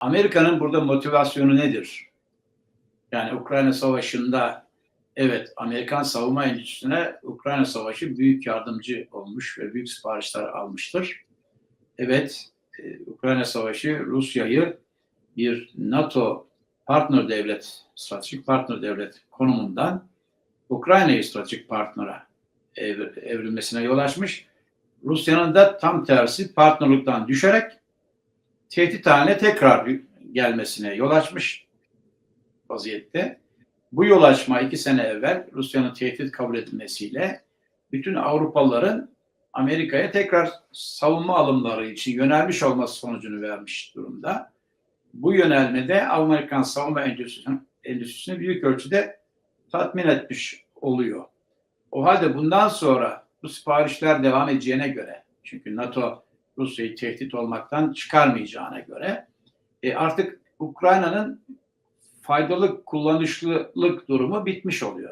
Amerika'nın burada motivasyonu nedir? Yani Ukrayna Savaşı'nda evet Amerikan savunma endüstrisine Ukrayna Savaşı büyük yardımcı olmuş ve büyük siparişler almıştır. Evet e, Ukrayna Savaşı Rusya'yı bir NATO partner devlet, stratejik partner devlet konumundan Ukrayna'yı stratejik partnera ev- evrilmesine yol açmış. Rusya'nın da tam tersi partnerlikten düşerek tehdit haline tekrar gelmesine yol açmış vaziyette. Bu yol açma iki sene evvel Rusya'nın tehdit kabul edilmesiyle bütün Avrupalıların Amerika'ya tekrar savunma alımları için yönelmiş olması sonucunu vermiş durumda. Bu yönelmede Amerikan savunma endüstrisini, endüstrisini büyük ölçüde tatmin etmiş oluyor. O halde bundan sonra bu siparişler devam edeceğine göre, çünkü NATO Rusya'yı tehdit olmaktan çıkarmayacağına göre e, artık Ukrayna'nın faydalı kullanışlılık durumu bitmiş oluyor.